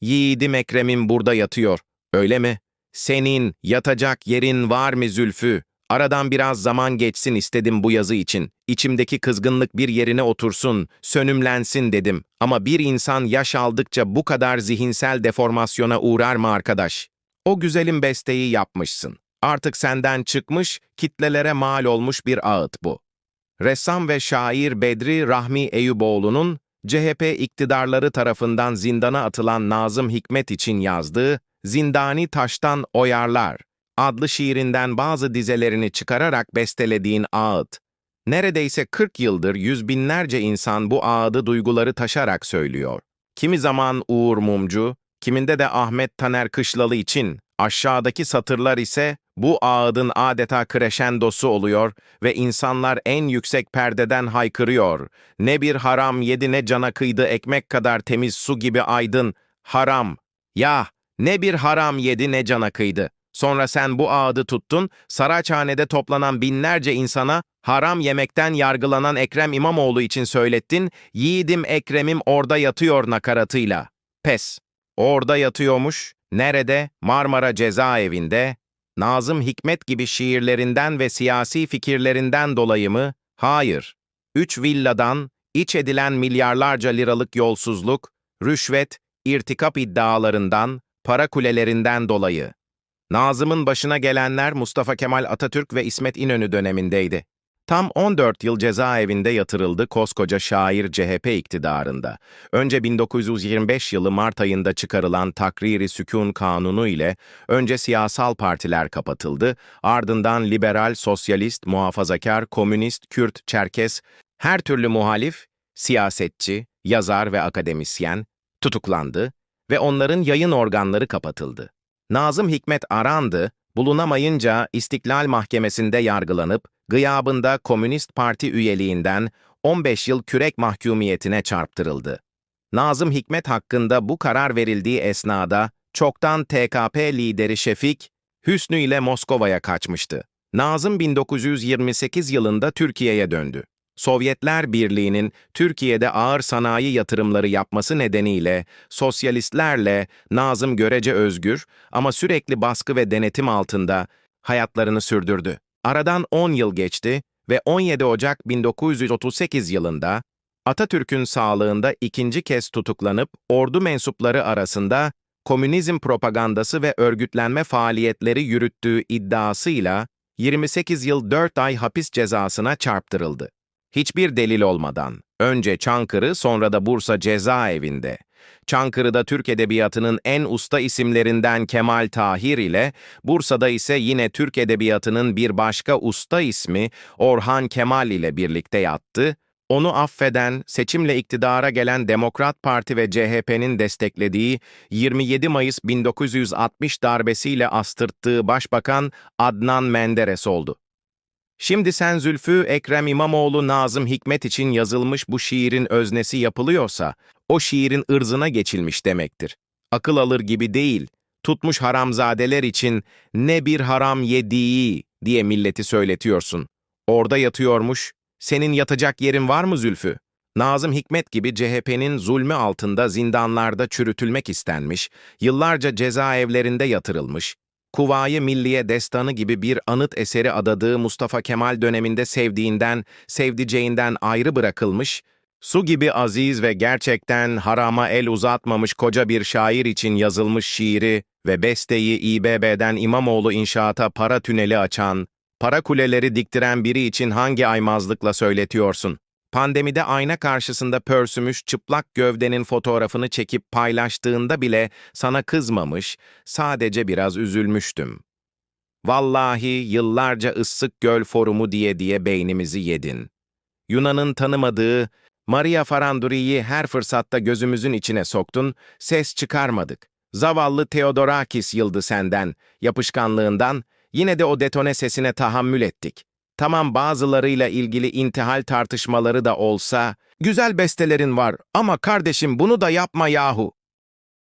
Yiğidim Ekrem'im burada yatıyor. Öyle mi? Senin yatacak yerin var mı Zülfü? Aradan biraz zaman geçsin istedim bu yazı için. İçimdeki kızgınlık bir yerine otursun, sönümlensin dedim. Ama bir insan yaş aldıkça bu kadar zihinsel deformasyona uğrar mı arkadaş? O güzelim besteyi yapmışsın. Artık senden çıkmış, kitlelere mal olmuş bir ağıt bu. Ressam ve şair Bedri Rahmi Eyüboğlu'nun CHP iktidarları tarafından zindana atılan Nazım Hikmet için yazdığı Zindani Taştan Oyarlar adlı şiirinden bazı dizelerini çıkararak bestelediğin ağıt. Neredeyse 40 yıldır yüz binlerce insan bu ağıdı duyguları taşarak söylüyor. Kimi zaman Uğur Mumcu, kiminde de Ahmet Taner Kışlalı için aşağıdaki satırlar ise bu ağıdın adeta kreşendosu oluyor ve insanlar en yüksek perdeden haykırıyor. Ne bir haram yedi ne cana kıydı ekmek kadar temiz su gibi aydın. Haram. Ya ne bir haram yedi ne cana kıydı. Sonra sen bu ağıdı tuttun, Saraçhane'de toplanan binlerce insana haram yemekten yargılanan Ekrem İmamoğlu için söylettin, yiğidim Ekrem'im orada yatıyor nakaratıyla. Pes. Orada yatıyormuş. Nerede? Marmara cezaevinde. Nazım Hikmet gibi şiirlerinden ve siyasi fikirlerinden dolayı mı? Hayır. Üç villadan, iç edilen milyarlarca liralık yolsuzluk, rüşvet, irtikap iddialarından, para kulelerinden dolayı. Nazım'ın başına gelenler Mustafa Kemal Atatürk ve İsmet İnönü dönemindeydi. Tam 14 yıl cezaevinde yatırıldı koskoca şair CHP iktidarında. Önce 1925 yılı Mart ayında çıkarılan Takriri Sükun Kanunu ile önce siyasal partiler kapatıldı, ardından liberal, sosyalist, muhafazakar, komünist, Kürt, Çerkes, her türlü muhalif, siyasetçi, yazar ve akademisyen tutuklandı ve onların yayın organları kapatıldı. Nazım Hikmet Arandı, bulunamayınca İstiklal Mahkemesi'nde yargılanıp, gıyabında Komünist Parti üyeliğinden 15 yıl kürek mahkumiyetine çarptırıldı. Nazım Hikmet hakkında bu karar verildiği esnada, çoktan TKP lideri Şefik, Hüsnü ile Moskova'ya kaçmıştı. Nazım 1928 yılında Türkiye'ye döndü. Sovyetler Birliği'nin Türkiye'de ağır sanayi yatırımları yapması nedeniyle sosyalistlerle Nazım görece özgür ama sürekli baskı ve denetim altında hayatlarını sürdürdü. Aradan 10 yıl geçti ve 17 Ocak 1938 yılında Atatürk'ün sağlığında ikinci kez tutuklanıp ordu mensupları arasında komünizm propagandası ve örgütlenme faaliyetleri yürüttüğü iddiasıyla 28 yıl 4 ay hapis cezasına çarptırıldı. Hiçbir delil olmadan, önce Çankırı sonra da Bursa cezaevinde. Çankırı'da Türk Edebiyatı'nın en usta isimlerinden Kemal Tahir ile, Bursa'da ise yine Türk Edebiyatı'nın bir başka usta ismi Orhan Kemal ile birlikte yattı, onu affeden, seçimle iktidara gelen Demokrat Parti ve CHP'nin desteklediği 27 Mayıs 1960 darbesiyle astırttığı Başbakan Adnan Menderes oldu. Şimdi sen Zülfü, Ekrem İmamoğlu, Nazım Hikmet için yazılmış bu şiirin öznesi yapılıyorsa, o şiirin ırzına geçilmiş demektir. Akıl alır gibi değil, tutmuş haramzadeler için ne bir haram yediği diye milleti söyletiyorsun. Orada yatıyormuş, senin yatacak yerin var mı Zülfü? Nazım Hikmet gibi CHP'nin zulmü altında zindanlarda çürütülmek istenmiş, yıllarca cezaevlerinde yatırılmış, Kuvayi Milliye Destanı gibi bir anıt eseri adadığı Mustafa Kemal döneminde sevdiğinden, sevdiceğinden ayrı bırakılmış, su gibi aziz ve gerçekten harama el uzatmamış koca bir şair için yazılmış şiiri ve besteyi İBB'den İmamoğlu inşaata para tüneli açan, para kuleleri diktiren biri için hangi aymazlıkla söyletiyorsun? Pandemide ayna karşısında pörsümüş çıplak gövdenin fotoğrafını çekip paylaştığında bile sana kızmamış, sadece biraz üzülmüştüm. Vallahi yıllarca ıssık göl forumu diye diye beynimizi yedin. Yunan'ın tanımadığı Maria Faranduri'yi her fırsatta gözümüzün içine soktun, ses çıkarmadık. Zavallı Theodorakis yıldı senden, yapışkanlığından, yine de o detone sesine tahammül ettik. Tamam bazılarıyla ilgili intihal tartışmaları da olsa, güzel bestelerin var ama kardeşim bunu da yapma yahu.